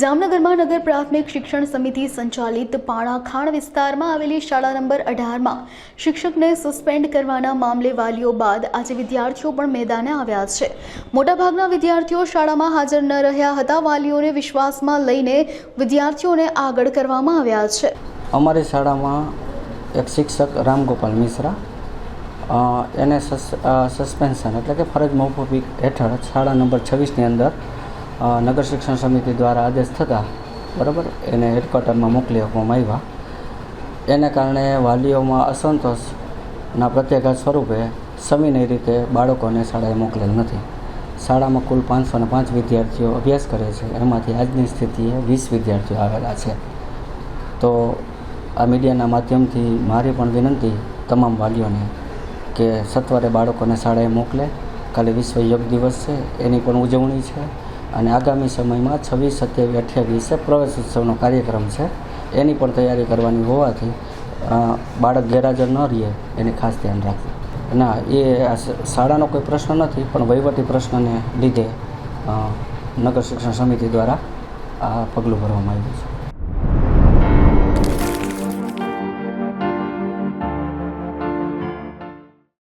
જામનગરમાં નગર પ્રાથમિક શિક્ષણ સમિતિ સંચાલિત પાણા ખાણ વિસ્તારમાં આવેલી શાળા નંબર અઢારમાં શિક્ષકને સસ્પેન્ડ કરવાના મામલે વાલીઓ બાદ આજે વિદ્યાર્થીઓ પણ મેદાને આવ્યા છે. મોટાભાગના વિદ્યાર્થીઓ શાળામાં હાજર ન રહ્યા હતા. વાલીઓને વિશ્વાસમાં લઈને વિદ્યાર્થીઓને આગળ કરવામાં આવ્યા છે. અમારી શાળામાં એક શિક્ષક રામગોપાલ મિશ્રા એને સસ્પેન્શન એટલે કે ફરજ મોકૂફી હેઠળ શાળા નંબર છવ્વીસની અંદર નગર શિક્ષણ સમિતિ દ્વારા આદેશ થતાં બરાબર એને હેડક્વાર્ટરમાં મોકલી આપવામાં આવ્યા. એને કારણે વાલીઓમાં અસંતોષના પ્રત્યાઘાત સ્વરૂપે સવિનય રીતે બાળકોને શાળાએ મોકલેલ નથી. શાળામાં કુલ પાંચસો ને પાંચ વિદ્યાર્થીઓ અભ્યાસ કરે છે. એમાંથી આજની સ્થિતિએ વીસ વિદ્યાર્થીઓ આવેલા છે. તો આ મીડિયાના માધ્યમથી મારી પણ વિનંતી તમામ વાલીઓને કે સત્વરે બાળકોને શાળાએ મોકલે. કાલે વિશ્વ યોગ દિવસ છે. એની પણ ઉજવણી છે. અને આગામી સમયમાં છવ્વીસ, સત્યાવીસ, અઠ્યાવીસે પ્રવેશ ઉત્સવનો કાર્યક્રમ છે. એની પણ તૈયારી કરવાની હોવાથી બાળક ગેરહાજર ન રહે, એને ખાસ ધ્યાન રાખવું. ના, એ શાળાનો કોઈ પ્રશ્ન નથી, પણ વહીવટી પ્રશ્નને લીધે નગર શિક્ષણ સમિતિ દ્વારા આ પગલું ભરવામાં આવ્યું છે.